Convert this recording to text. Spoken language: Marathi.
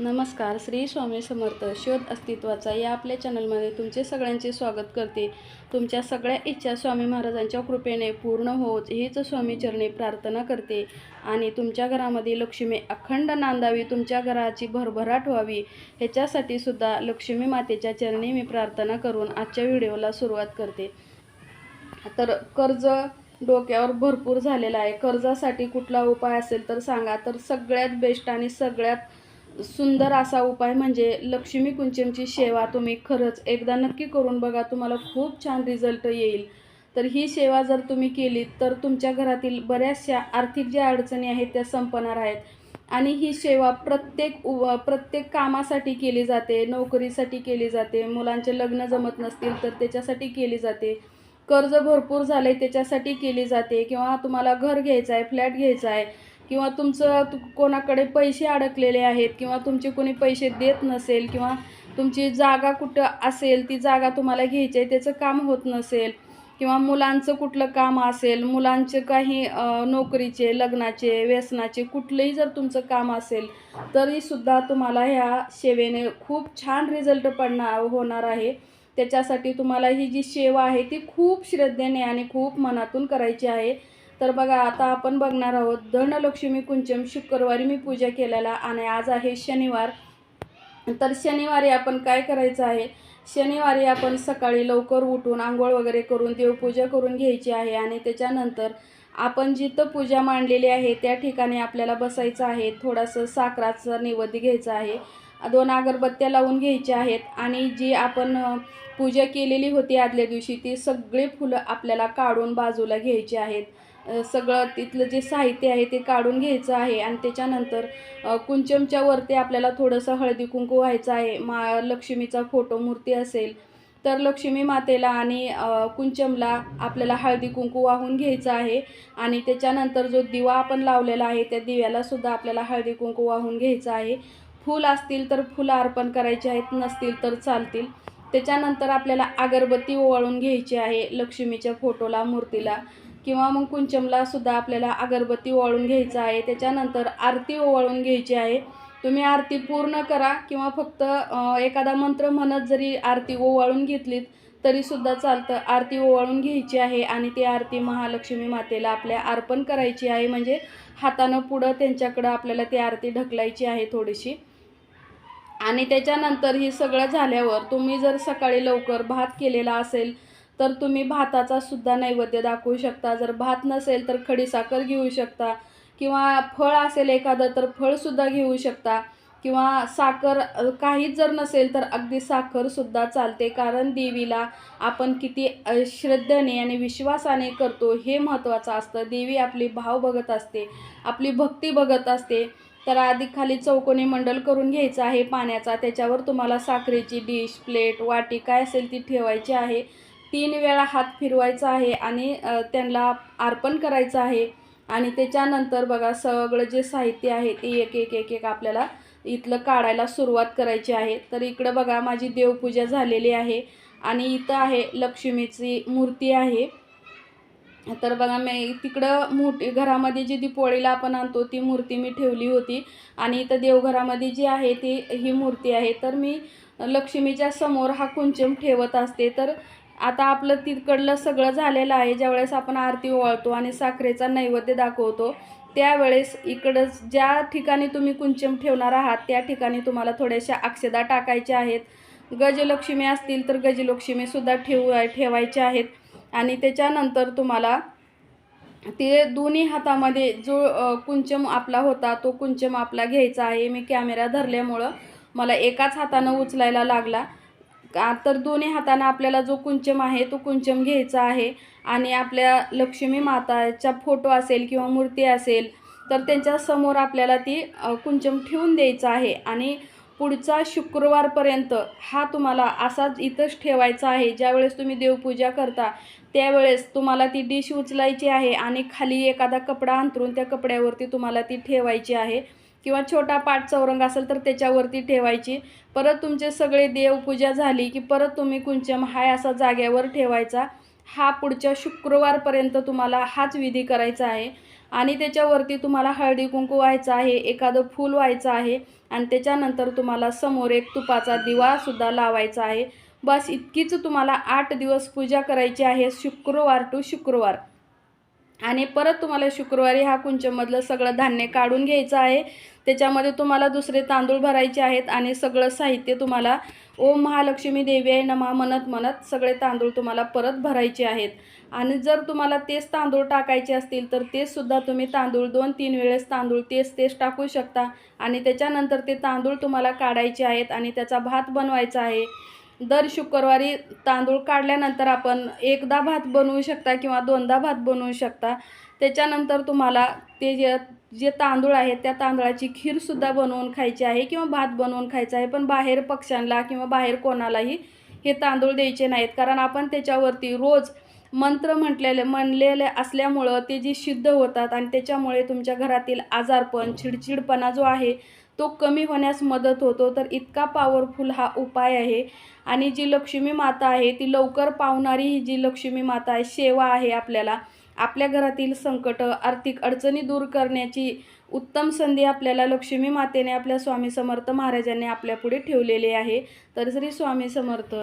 नमस्कार श्री स्वामी समर्थ शोध अस्तित्वाचा या आपल्या चॅनलमध्ये तुमचे सगळ्यांचे स्वागत करते. तुमच्या सगळ्या इच्छा स्वामी महाराजांच्या कृपेने पूर्ण होत हीच स्वामी चरणी प्रार्थना करते. आणि तुमच्या घरामध्ये लक्ष्मी अखंड नांदावी तुमच्या घराची भरभराट व्हावी ह्याच्यासाठी सुद्धा लक्ष्मी मातेच्या चरणी मी प्रार्थना करून आजच्या व्हिडिओला सुरुवात करते. तर कर्ज डोक्यावर भरपूर झालेला आहे. कर्जासाठी कुठला उपाय असेल तर सांगा. तर सगळ्यात बेस्ट आणि सगळ्यात सुंदर असा उपाय म्हणजे लक्ष्मी कुंचमची सेवा तुम्ही खरंच एकदा नक्की करून बघा तुम्हाला खूप छान रिझल्ट येईल. तर ही सेवा जर तुम्ही केली तर तुमच्या घरातील बऱ्याचशा आर्थिक ज्या अडचणी आहेत त्या संपणार आहेत. आणि ही सेवा प्रत्येक उ प्रत्येक कामासाठी केली जाते नोकरीसाठी केली जाते मुलांचे लग्न जमत नसतील तर त्याच्यासाठी केली जाते कर्ज भरपूर झालं आहे त्याच्यासाठी केली जाते किंवा तुम्हाला घर घ्यायचं आहे फ्लॅट घ्यायचा आहे किंवा तुमचं तु कोणाकडे पैसे अडकलेले आहेत किंवा तुमचे कोणी पैसे देत नसेल किंवा तुमची जागा कुठं असेल ती जागा तुम्हाला घ्यायची आहे त्याचं काम होत नसेल किंवा मुलांचं कुठलं काम असेल मुलांचे काही नोकरीचे लग्नाचे व्यसनाचे कुठलंही जर तुमचं काम असेल तरीसुद्धा तुम्हाला ह्या सेवेने खूप छान रिझल्ट पडणार होणार आहे. त्याच्यासाठी तुम्हाला ही जी सेवा आहे ती खूप श्रद्धेने आणि खूप मनातून करायची आहे. तर बघा आता आपण बघणार आहोत धनलक्ष्मी कुंचम शुक्रवारी मी पूजा केलेला आणि आज आहे शनिवार. तर शनिवारी आपण काय करायचं आहे? शनिवारी आपण सकाळी लवकर उठून आंघोळ वगैरे करून देवपूजा करून घ्यायची आहे आणि त्याच्यानंतर आपण जिथं पूजा मांडलेली आहे त्या ठिकाणी आपल्याला बसायचं आहे थोडंसं साखराचं नैवेद्य घ्यायचं आहे. दोन अगरबत्त्या लावून घ्यायच्या आहेत आणि जी आपण पूजा केलेली होती आदल्या दिवशी ती सगळी फुलं आपल्याला काढून बाजूला घ्यायची आहेत. सगळं तिथलं जे साहित्य आहे ते काढून घ्यायचं आहे आणि त्याच्यानंतर कुंचमच्या वरती आपल्याला थोडंसं हळदी कुंकू व्हायचं आहे मा लक्ष्मीचा फोटो मूर्ती असेल तर लक्ष्मी मातेला आणि कुंचमला आपल्याला हळदी कुंकू वाहून घ्यायचं आहे आणि त्याच्यानंतर जो दिवा आपण लावलेला आहे त्या दिव्यालासुद्धा आपल्याला हळदी कुंकू वाहून घ्यायचं आहे. फूल असतील तर फुलं अर्पण करायची आहेत नसतील तर चालतील. त्याच्यानंतर आपल्याला अगरबत्ती ओवाळून घ्यायची आहे लक्ष्मीच्या फोटोला मूर्तीला. किंवा मग कुंचमला सुद्धा आपल्याला अगरबत्ती ओवाळून घ्यायचं आहे त्याच्यानंतर आरती ओवाळून घ्यायची आहे. तुम्ही आरती पूर्ण करा किंवा फक्त एखादा मंत्र म्हणत जरी आरती ओवाळून घेतलीत तरीसुद्धा चालतं. आरती ओवाळून घ्यायची आहे आणि ती आरती महालक्ष्मी मातेला आपल्या अर्पण करायची आहे. म्हणजे हातानं पुढं त्यांच्याकडं आपल्याला ती आरती ढकलायची आहे थोडीशी. आणि त्याच्यानंतर ही सगळं झाल्यावर तुम्ही जर सकाळी लवकर भात केलेला असेल तर तुम्ही भाताचा सुद्धा नैवेद्य दाखवू शकता. जर भात नसेल तर खडीसाखर घेऊ शकता. किंवा फळ असेल एखादं तर फळसुद्धा घेऊ शकता. किंवा साखर काहीच जर नसेल तर अगदी साखरसुद्धा चालते. कारण देवीला आपण किती श्रद्धेने आणि विश्वासाने करतो हे महत्त्वाचं असतं. देवी आपली भाव बघत असते आपली भक्ती बघत असते. तर आधी खाली चौकोनी मंडल करून घ्यायचं आहे पाण्याचा. त्याच्यावर तुम्हाला साखरेची डिश प्लेट वाटी काय असेल ती ठेवायची आहे. तीन वेळा हात फिरवायचा आहे आणि त्यांना अर्पण करायचं आहे. आणि त्याच्यानंतर बघा सगळं जे साहित्य आहे ते एक एक एक एक आपल्याला इथलं काढायला सुरुवात करायची आहे. तर इकडं बघा माझी देवपूजा झालेली आहे आणि इथं आहे लक्ष्मीची मूर्ती आहे. तर बघा मी तिकडं मोठी घरामध्ये जी दिपोळीला आपण आणतो ती मूर्ती मी ठेवली होती. आणि इथं देवघरामध्ये जी आहे ती ही मूर्ती आहे. तर मी लक्ष्मीच्या समोर हा कुंचम ठेवत असते. तर आता आपलं तिकडलं सगळं झालेलं आहे. ज्यावेळेस आपण आरती ओवाळतो आणि साखरेचा नैवेद्य दाखवतो त्यावेळेस इकडं ज्या ठिकाणी तुम्ही कुंचम ठेवणार आहात त्या ठिकाणी तुम्हाला थोड्याशा अक्षदा टाकायच्या आहेत. गजलक्ष्मी असतील तर गजलक्ष्मीसुद्धा ठेवू ठेवायच्या आहेत. आणि त्याच्यानंतर तुम्हाला ते दोन्ही हातामध्ये जो कुंचम आपला होता तो कुंचम आपला घ्यायचा आहे. मी कॅमेरा धरल्यामुळं मला एकाच हातानं उचलायला लागला. का तर दोन्ही हातानं आपल्याला जो कुंचम आहे तो कुंचम घ्यायचा आहे. आणि आपल्या लक्ष्मी माताचा फोटो असेल किंवा मूर्ती असेल तर त्यांच्यासमोर आपल्याला ती कुंचम ठेवून द्यायचा आहे. आणि पुढचा शुक्रवारपर्यंत हा तुम्हाला असाच इथंच ठेवायचा आहे. ज्यावेळेस तुम्ही देवपूजा करता त्यावेळेस तुम्हाला ती डिश उचलायची आहे आणि खाली एखादा कपडा अंथरून त्या कपड्यावरती तुम्हाला ती ठेवायची आहे. किंवा छोटा पाट चौरंग असेल तर त्याच्यावरती ठेवायची. परत तुमचे सगळे देवपूजा झाली की परत तुम्ही कुंचम हाय असा जाग्यावर ठेवायचा. हा पुढच्या शुक्रवारपर्यंत तुम्हाला हाच विधी करायचा आहे. आणि त्याच्यावरती तुम्हाला हळदी कुंकू व्हायचं आहे एखादं फूल व्हायचं आहे आणि त्याच्यानंतर तुम्हाला समोर एक तुपाचा दिवासुद्धा लावायचा आहे. बस इतकीच तुम्हाला आठ दिवस पूजा करायची आहे शुक्रवार टू शुक्रवार. आणि परत तुम्हाला शुक्रवारी हा कुंचमधलं सगळं धान्य काढून घ्यायचं आहे. त्याच्यामध्ये तुम्हाला दुसरे तांदूळ भरायचे आहेत आणि सगळं साहित्य तुम्हाला ओम महालक्ष्मी देवी आहे नमा म्हणत म्हणत सगळे तांदूळ तुम्हाला परत भरायचे आहेत. आणि जर तुम्हाला तेच तांदूळ टाकायचे असतील तर तेचसुद्धा तुम्ही तांदूळ दोन तीन वेळेस तांदूळ तेच तेच टाकू शकता. आणि त्याच्यानंतर ते तांदूळ तुम्हाला काढायचे आहेत आणि त्याचा भात बनवायचा आहे. दर शुक्रवारी तांदूळ काढल्यानंतर आपण एकदा भात बनवू शकता किंवा दोनदा भात बनवू शकता. त्याच्यानंतर तुम्हाला ते जे जे तांदूळ आहेत त्या तांदळाची खीरसुद्धा बनवून खायची आहे किंवा भात बनवून खायचा आहे. पण बाहेर पक्ष्यांना किंवा बाहेर कोणालाही हे तांदूळ द्यायचे नाहीत. कारण आपण त्याच्यावरती रोज मंत्र म्हटलेले म्हणलेले असल्यामुळं ते जी सिद्ध होतात आणि त्याच्यामुळे तुमच्या घरातील आजारपण चिडचिडपणा जो आहे तो कमी होण्यास मदत होतो. तर इतका पॉवरफुल हा उपाय आहे. आणि जी लक्ष्मी माता आहे ती लवकर पावणारी ही जी लक्ष्मी माता आहे सेवा आहे आपल्याला. आपल्या घरातील संकट आर्थिक अडचणी दूर करण्याची उत्तम संधी आपल्याला लक्ष्मी मातेने आपल्या स्वामी समर्थ महाराजांनी आपल्यापुढे ठेवलेली आहे. तर श्री स्वामी समर्थ.